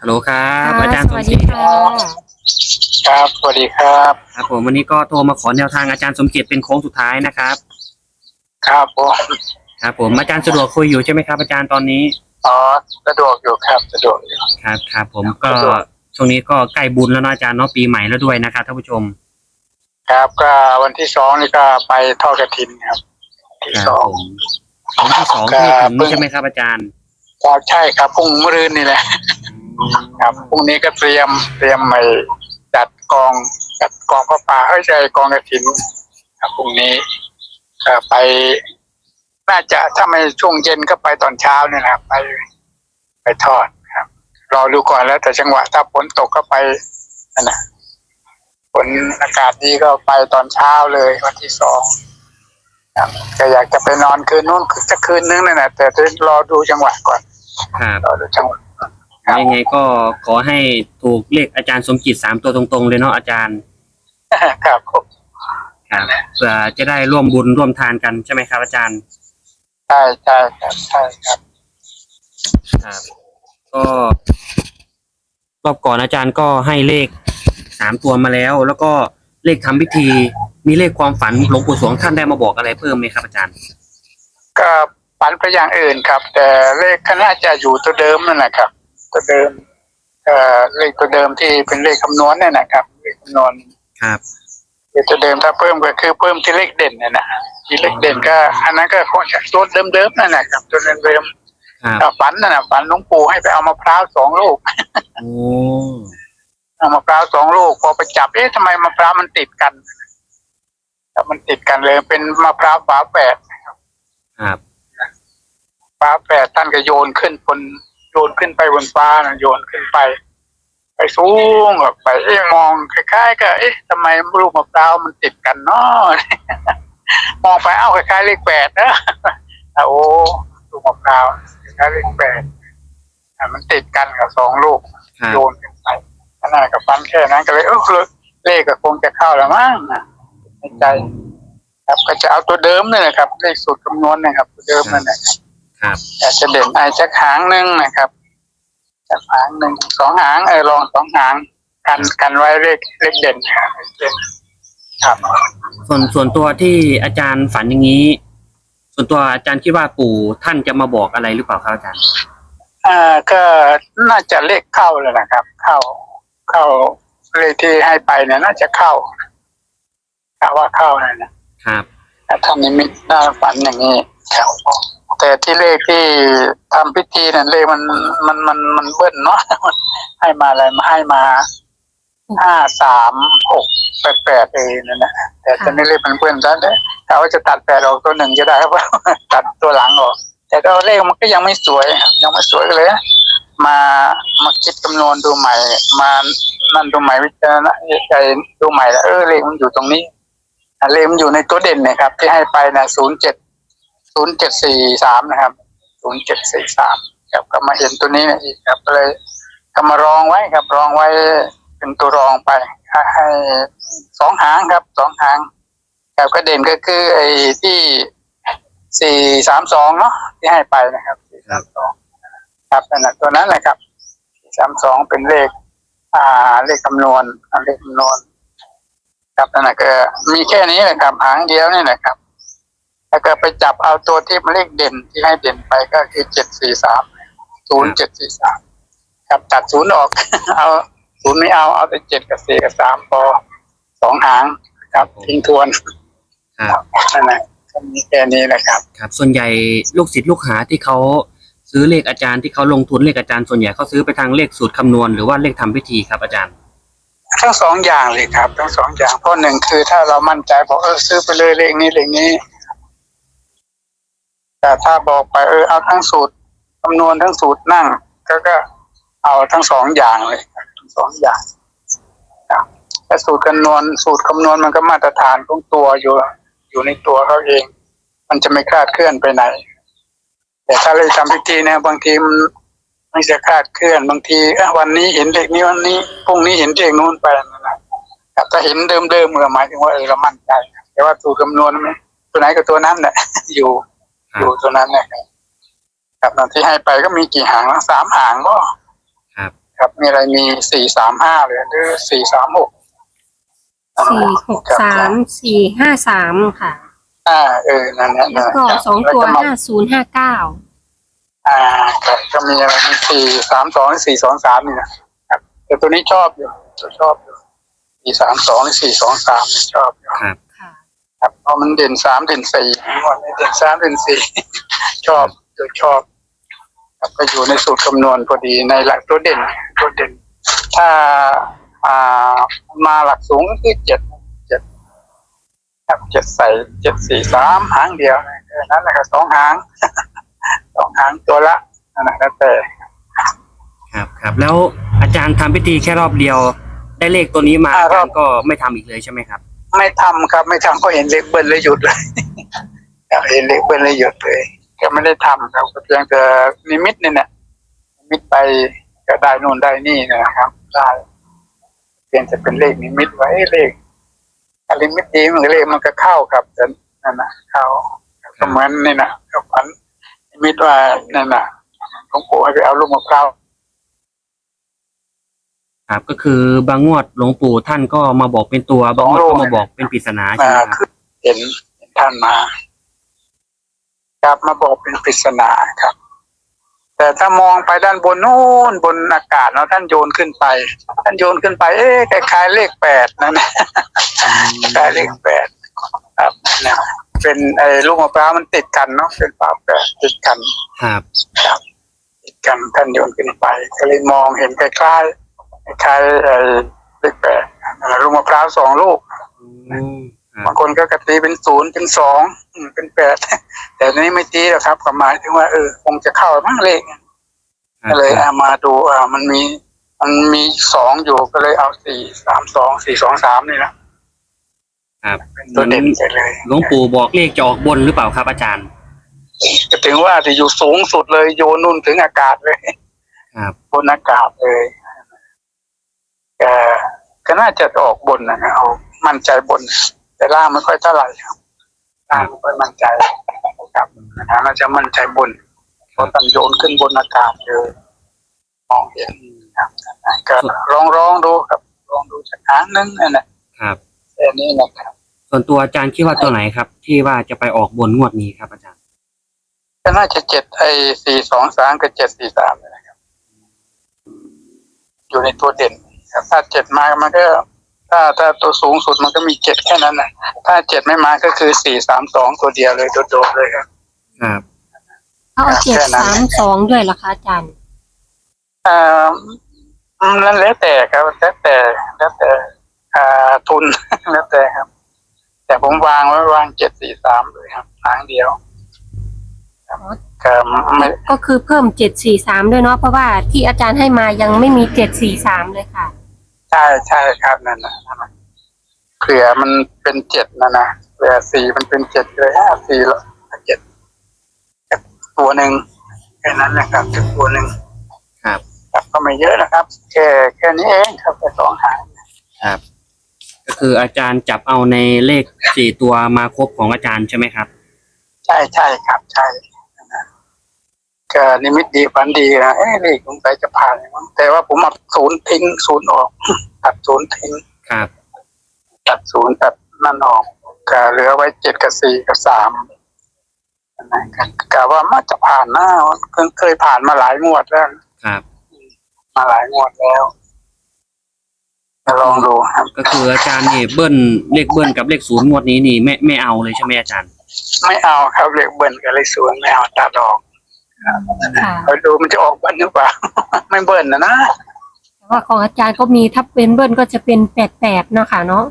ฮัลโหลครับค่ะอาจารย์สสมวัสจิดีตค่ะครับสวัสดีครับครับผมวันนี้ก็โทรมาขอแนวทางอาจารย์สมจิตเป็นโค้งสุดท้ายนะครับครับผมครับผมอาจารย์สะดวกคุยอยู่ใช่ไหมครับอาจารย์ตอนนี้อ๋อสะดวกอยู่ครับสะดวกอยู่ ครับครับผมก็สะดวก ช่วงนี้ก็ใกล้บุญแล้วเนาะอาจารย์เนาะปีใหม่แล้วด้วยนะครับท่านผู้ชมครับก็วันที่สองนี่ก็ไปทอดกระถินครับ ที่ครับสองผมวันที่สองครัที่บถึงนี้ใช่ไหมครับอาจารย์ครับใช่ครับพรุ่งมะรืนนี่แหละ ครับพรุ่งนี้ก็เตรียมเตรียมไปจัดกองจัดกองพระป่าเอ้ยใช่กองกระถินครับพรุ่งนี้ก็ไปน่าจะถ้าไม่ช่วงเย็นก็ไปตอนเช้าเนี่ยนะครับไปไปทอดครับ รอดูก่อนแล้วแต่จังหวะถ้าฝนตกก็ไปนั่นนะฝนอากาศดีก็ไปตอนเช้าเลยวันที่สองครับก็อยากจะไปนอนคืนนู้นจะคืนนึงนั่นแหละแต่จะรอดูจังหวะก่อนครับรอดูจังหวะครับ ยังไงก็ขอให้ถูกเลขอาจารย์สมจิตสามตัวตรงๆ เลยเนาะอาจารย์ครับผมครับเพื่อจะได้ร่วมบุญร่วมทานกันใช่ไหมครับ อาจารย์ใช่ใช่ครับใช่ครับครับก็รอบก่อนอาจารย์ก็ให้เลขสามตัวมาแล้ว แล้วก็เลขทำพิธีมีเลขความฝันหลวงปู่สวงท่านได้มาบอกอะไรเพิ่มไหมครับอาจารย์ก็ฝันไปอย่างอื่นครับ แต่เลขก็น่าจะอยู่ตัวเดิมนั่นแหละครับ ตัวเดิมเอ่อเลขตัวเดิมที่เป็นเลขคำนวณเนี่ยนะครับเลขคำนวณครับ เลขตัวเดิมถ้าเพิ่มก็คือเพิ่มที่เลขเด่นเนี่ยนะที่เลขเด่นก็ อันนั้นก็คงจะตัวเดิมๆนั่นแหละครับตัวเดิมครับๆถ้าฝันนั่นนะฝันหลวงปู่ให้ไปเอามะพร้าวสองลูก โอ้ เอามะพร้าวสองลูกพอไปจับเอ๊ะทำไมมะพร้าวมันติดกันครับมันติดกันเลยเป็นมะพร้าวฝาแฝดครับฟ้าแฝดท่านก็โยนขึ้นบน โยนขึ้นไปบนฟ้านะโยนขึ้นไป ไปสูงแบบไปเอ๊ะมองคล้ายๆก็เอ๊ะทำไมลูกมะพร้าวมันติดกันเนาะมองไปเอ้าคล้ายๆเลขแปดนะอะโอ้ลูกมะพร้าวคล้ายๆเลขแปดอะมันติดกันกับสองลูกครับโยนขึ้นไปขนาดกับฟันแค่นั้นก็เลยเออเลขก็คงจะเข้าแล้วมั้งนะในใจ ครับก็จะเอาตัวเดิมนี่แหละครับ เลขสูตรคำนวณนะครับ ตัวเดิมนั่นแหละครับ ครับแต่จะเด่นไอจะหางหนึ่งนะครับจะหางหนึ่งสองหางเออลองสองหางกันกันไว้เลขเลขเด่นนะครับเลขเด่นครับ ส่วนส่วนตัวที่อาจารย์ฝันอย่างนี้ ส่วนตัวอาจารย์คิดว่าปู่ท่านจะมาบอกอะไรหรือเปล่าครับอาจารย์อ่าก็น่าจะเลขเข้าเลยนะครับ เข้าเข้าเลขที่ให้ไปเนี่ยน่าจะเข้าถ้าว่าเข้านะนะครับถ้าทำนิมิตหน้าฝันอย่างนี้ครับ แต่ที่เลขที่ทำพิธีนั่นเลขมันมันมันมันเบิ้ลเนาะให้มาอะไรมาให้มาห้าสามหกแปดแปดเองนั่นนะแต่ตอนนี้เลขมันเบิ้ลซะเนี่ยถ้าว่าจะตัดแปดออกตัวหนึ่งจะได้ครับตัดตัวหลังออก แต่ก็เลขมันก็ยังไม่สวย ยังไม่สวยเลย มามาคิดคำนวณดูใหม่ มานั่นดูใหม่วิจารณใจดูใหม่แล้วเออเลขมันอยู่ตรงนี้เลขมันอยู่ในตัวเด่นนะครับ ที่ให้ไปนะศูนย์เจ็ด ศูนย์เจ็ดสี่สามนะครับศูนย์เจ็ดสี่สามครับก็มาเห็นตัวนี้เนี่ยอีกครับก็เลยก็มารองไว้ครับรองไว้เป็นตัวรองไปให้ให้สองหางครับสองหางครับก็เด่นก็คือไอ้ที่สี่สามสองเนาะที่ให้ไปนะครับสี่สามสองครับนั่นแหละตัวนั้นแหละครับสามสองเป็นเลข อ่าเลขคำนวณอ่าเลขคำนวณครับนั่นแหละก็มีแค่นี้แหละครับหางเดียวนี่แหละครับ แล้วก็ไปจับเอาตัวที่มันเลขเด่นที่ให้เด่นไปก็คือเจ็ดสี่สามศูนย์เจ็ดสี่สามครับตัดศูนย์ออก เอาศูนย์ไม่เอาเอาแต่เจ็ดกับสี่กับสามพอสองหางครับทิ้งทวนครับนั่นแหละก็มีแค่นี้แหละครับ ครับ ส่วนใหญ่ลูกศิษย์ลูกหาที่เขาซื้อเลขอาจารย์ที่เขาลงทุนเลขอาจารย์ส่วนใหญ่เขาซื้อไปทางเลขสูตรคำนวณหรือว่าเลขทำพิธีครับอาจารย์ทั้งสองอย่างเลยครับทั้งสองอย่างเพราะหนึ่งคือถ้าเรามั่นใจบอกเออซื้อไปเลยเลขนี้เลขนี้ แต่ถ้าบอกไปเออเอาทั้งสูตรคำนวณทั้งสูตรนั่ง ก็ก็เอาทั้งสองอย่างเลยทั้งสองอย่างแต่สูตรคำนวณสูตรคำนวณมันก็มาตรฐานของตัวอยู่ อยู่ในตัวเขาเอง มันจะไม่คลาดเคลื่อนไปไหน แต่ถ้าเราทำพิธีเนี่ยบางทีมันมันจะคลาดเคลื่อนบางทีวันนี้เห็นเลขนี้วันนี้พรุ่งนี้เห็นเลขนู้นไปนั่นนะครับถ้าเห็นเดิมๆเมื่อหมายถึงว่าเออเรามั่นใจแต่ว่าสูตรคำนวณมันตัวไหนก็ตัวนั้นแหละอยู่ ครับอยู่ตัวนั้นนะครับครับตอนที่ให้ไปก็มีกี่หางนะสามหางก็ครับคครับมีอะไรมีสี่สามห้าเลยหรือสี่สามหกสี่หกสามสี่ห้าสามค่ะ อ่า เออนั่นแหละแล้วก็สองตัวห้าศูนย์ห้าเก้าอ่าครับก็มีอะไรมีสี่สามสองสี่สองสามนี่นะครับ แต่ตัวนี้ชอบอยู่ตัวชอบอยู่สี่สามสองสี่สองสามชอบอยู่ครับ ค่ะครับเพราะมันเด่นสามเด่นสี่วันนี้เด่นสามเด่นสี่ชอบตัวชอบครับก็อยู่ในสูตรคำนวณพอดีในหลักตัวเด่นตัวเด่น ถ้าอ่ามาหลักสูงก็คือเจ็ดเจ็ดครับเจ็ดใส่เจ็ดสี่สามหางเดียวแค่นั้นแหละครับสองหางสองหางตัวละนั่นแหละแล้วแต่ครับครับ แล้วอาจารย์ทำพิธีแค่รอบเดียว ได้เลขตัวนี้มาอาจารย์ก็ไม่ทำอีกเลยใช่ไหมครับ ไม่ทำครับ ไม่ทำก็เห็นเลขเบิ้ลเลยหยุดเลยเห็นเลขเบิ้ลเลยหยุดเลยก็ไม่ได้ทำครับเพียงแต่นิมิตนี่แหละนิมิตไปก็ได้นู่นได้นี่นะครับได้เพียงแต่เป็นเลขนิมิตไว้เลขถ้านิมิตดีมันเลขมันก็เข้าครับแต่นั่นนะเข้าก็เหมือนนี่นะก็ฝันนิมิตว่านั่นนะหลวงปู่ให้ไปเอาลูกมะพร้าว ครับก็คือบางงวดหลวงปู่ท่านก็มาบอกเป็นตัวบางงวดก็มาบอกเป็นปริศนาใช่มาไหมครับคือเห็นเห็นท่านมาครับมาบอกเป็นปริศนาครับ แต่ถ้ามองไปด้านบนนู้นบนอากาศเนาะท่านโยนขึ้นไป ท่านโยนขึ้นไป เอ๊ะคล้ายๆเลขแปดนั่นนะคล้ายเลขแปดครับเนี่ยเป็นไอ้ลูกมะพร้าวมันติดกันเนาะเป็นฝาแปดติดกัน ครับครับติดกันท่านโยนขึ้นไป ก็เลยมองเห็นคล้าย ๆคล้ายๆไอ้เลขแปดนั่นแหละลูกมะพร้าวสองลูกอืมครับบางคนก็กตีเป็นศูนย์เป็นสองอืมเป็นแปดแต่อันนี้ไม่ตีหรอกครับก็หมายถึงว่าเออคงจะเข้าบ้างเลขครับก็เลยเอามาดูอ่ามันมีมันมีสองอยู่ก็เลยเอาสี่สามสองสี่สองสามนี่นะครับเป็นตัวเด่นไปเลยหลวงปู่บอกเลขจะออกบนหรือเปล่าครับอาจารย์จะถึงว่าที่อยู่สูงสุดเลยโยนนุ่นถึงอากาศเลยครับบนอากาศเลยแกก็น่าจะออกบนนะเอามั่นใจบน แต่ล่างไม่ค่อยเท่าไหร่ครับล่างไม่ค่อยมั่นใจครับนะน่าจะมั่นใจบนเพราะตันโยนขึ้นบนอากาศเลยมองเห็นครับก็ลองร้องดูครับลองดูสักครั้งนึงนั่นแหละครับแค่นี้นะครับ ส่วนตัวอาจารย์คิดว่าตัวไหนครับ ที่ว่าจะไปออกบนงวดนี้ครับอาจารย์ก็น่าจะเจ็ดไอ้สี่สองสามกับเจ็ดสี่สามนี่นะครับ อยู่ในตัวเด่นครับ ถ้าเจ็ดมามันก็ ถ้าถ้าตัวสูงสุดมันก็มีเจ็ดแค่นั้นนะถ้าเจ็ดไม่มาก็คือสี่สามสองตัวเดียวเลยโดดๆเลยครับครับเอาเจ็ดสามสองด้วยเหรอคะอาจารย์อ่าอืมนั่นแล้วแต่ครับแล้วแต่แล้วแต่อ่าทุนแล้วแต่ครับ แต่ผมวางไว้วางเจ็ดสี่สามเลยครับทางเดียวครับก็ไม่ก็คือเพิ่มเจ็ดสี่สามด้วยเนาะเพราะว่าที่อาจารย์ให้มายังไม่มีเจ็ดสี่สามเลยค่ะ ใช่ใช่ครับนั่นนะนั่นนะเผื่อมันเป็นเจ็ดนะนะเผื่อสี่มันเป็นเจ็ดเลยห้าสี่แล้วเจ็ดตัวหนึ่งแค่นั้นนะครับตัวหนึ่งครับครับก็ไม่เยอะนะครับ แค่แค่นี้เองครับแค่สองหางครับ ก็คืออาจารย์จับเอาในเลขสี่ตัวมาครบของอาจารย์ใช่ไหมครับ ใช่ใช่ครับใช่นะ ก็นิมิตดีฝันดีนะเอ๊ะเลขสงสัยจะผ่านมั้งแต่ว่าผมเอาศูนย์ทิ้งศูนย์ออก ตัดศูนย์ทิ้งครับ ตัดศูนย์ตัดนั่นออกก็เหลือไว้เจ็ดกับสี่กับสามนะครับกะว่ามันจะผ่านนะเคยเคยผ่านมาหลายงวดแล้วครับ มาหลายงวดแล้วจะลองดูครับ ก็คืออาจารย์นี่เบิ้ลเลขเบิ้ลกับเลขศูนย์งวดนี้นี่ไม่ไม่เอาเลยใช่ไหมอาจารย์ ไม่เอาครับเลขเบิ้ลกับเลขศูนย์ไม่เอาตัดออก ค่ะคอยดูมันจะออกเบิ้ลหรือเปล่า ไม่เบิ้ลนะนะแต่ว่าของอาจารย์ก็มีถ้าเป็นเบิ้ลก็จะเป็นแปดแปดเนาะค่ะเนาะ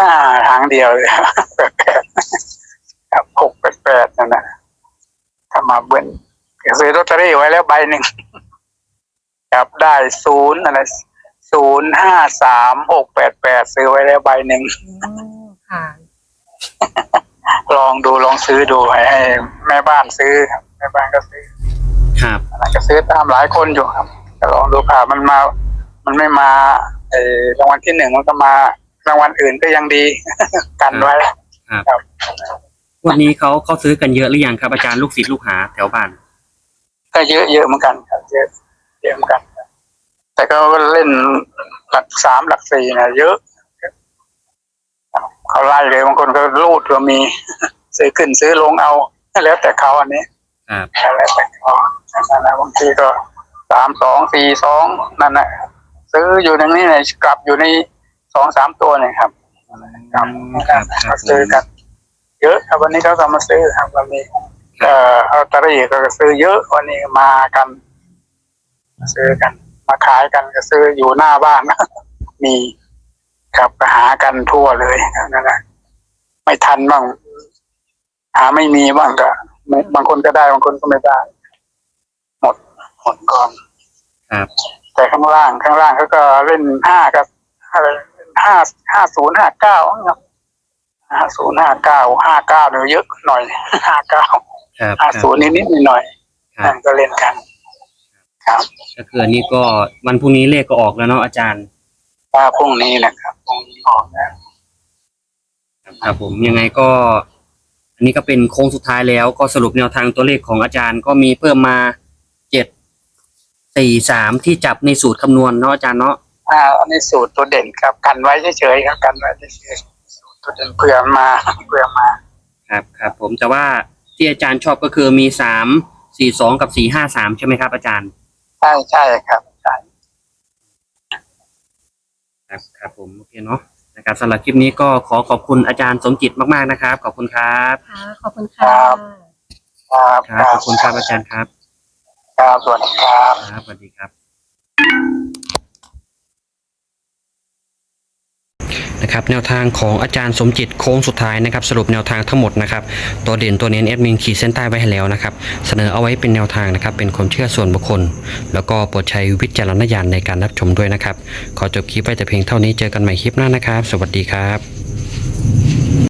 อ่าทางเดียวเลยครับแปดๆครับหกแปดแปดนั่นนะถ้ามาเบิ้ลซื้อลอตเตอรี่ไว้แล้วใบหนึ่งครับได้ศูนย์อะไรศูนย์ห้าสามหกแปดแปดซื้อไว้แล้วใบหนึ่งอ๋อค่ะลองดูลองซื้อดูให้ให้แม่บ้านซื้อครับแม่บ้านก็ซื้อ ครับอะไรก็ซื้อตามหลายคนอยู่ครับก็ลองดูค่ะมันมา มันไม่มาเออรางวัลที่หนึ่งมันก็มารางวัลอื่นก็ยังดี กันไว้ครับงวันนี้เขาเขาซื้อกันเยอะหรือยังครับอาจารย์ลูกศิษย์ลูกหาแถวบ้าน ก็เยอะเยอะเหมือนกันครับเยอะเยอะเหมือนกันครับแต่เขาเล่นหลักสามหลักสี่เนี่ยเยอะเขาไล่เลยบางคนก็รูดก็มี ซื้อขึ้นซื้อลงเอาแล้วแต่เขาอันนี้ครับแล้วแต่เขา นั่นแหละบางทีก็สามสองสี่สองนั่นแหละซื้ออยู่ในนี้เนี่ยกลับอยู่ในสองสามตัวเนี่ยครับครับครับครัเขาบซื้อกัน เยอะครับวันนี้เขาก็มาซื้อครับวันนี้เอ่อลอตเตอรี่ก็ซื้อเยอะวันนี้มากัน ซื้อกัน มาขายกันก็ซื้ออยู่หน้าบ้านมีครับก็หากันทั่วเลยครับนั่นแหละไม่ทันบ้างหาไม่มีบ้างก็ไม่บางคนก็ได้บางคนก็ไม่ได้หม ดหมดก่อน ครับ แต่ข้างล่างข้างล่างเขาก็เล่นห้ากับอะไรห้าห้าศูนย์ห้าเก้าครับห้าศูนย์ห้าเก้าห้าเก้าเนี่ยเยอะหน่อยห้าเก้าครับคห้ารับศูนย์นิดๆหน่อยคๆรับนั่นก็เล่นกัน ครับก็คืออันนี้ก็วันพรุ่งนี้เลขก็ออกแล้วเนาะอาจารย์ว่าพรุ่งนี้แหละครับพรุ่งนี้ออกแล้วครับผมยังไงก็ อันนี้ก็เป็นโค้งสุดท้ายแล้วก็สรุปแนวทางตัวเลขของอาจารย์ก็มีเพิ่มมาเจ็ด สี่สามที่จับในสูตรคำนวณเนาะอาจารย์เนาะอ่าอันนี้สูตรตัวเด่นครับกันไว้เฉยๆครับกันไว้เฉยๆสูตรตัวเด่นเผื่อมาเผื่อมาครับครับผมแต่ว่าที่อาจารย์ชอบก็คือมีสามสี่สองกับสี่ห้าสามใช่ไหมครับ อาจารย์ใช่ใช่ครับใช่ครับครับผมโอเคเนาะนะครับสำหรับคลิปนี้ก็ขอขอบคุณอาจารย์สมจิตมากๆนะครับ ขอบคุณครับ ค่ะ ขอบคุณค่ะ ครับ ครับขอบคุณครับอาจารย์ครับ ครับสวัสดีครับ ครับสวัสดีครับ นะครับแนวทางของอาจารย์สมจิตโค้งสุดท้ายนะครับสรุปแนวทางทั้งหมดนะครับตัวเด่นตัวเน้นแอดมินขีดเส้นใต้ไว้ให้แล้วนะครับเสนอเอาไว้เป็นแนวทางนะครับเป็นความเชื่อส่วนบุคคล แล้วก็โปรดใช้วิจารณญาณในการรับชมด้วยนะครับ ขอจบคลิปไว้แต่เพียงเท่านี้เจอกันใหม่คลิปหน้านะครับ สวัสดีครับ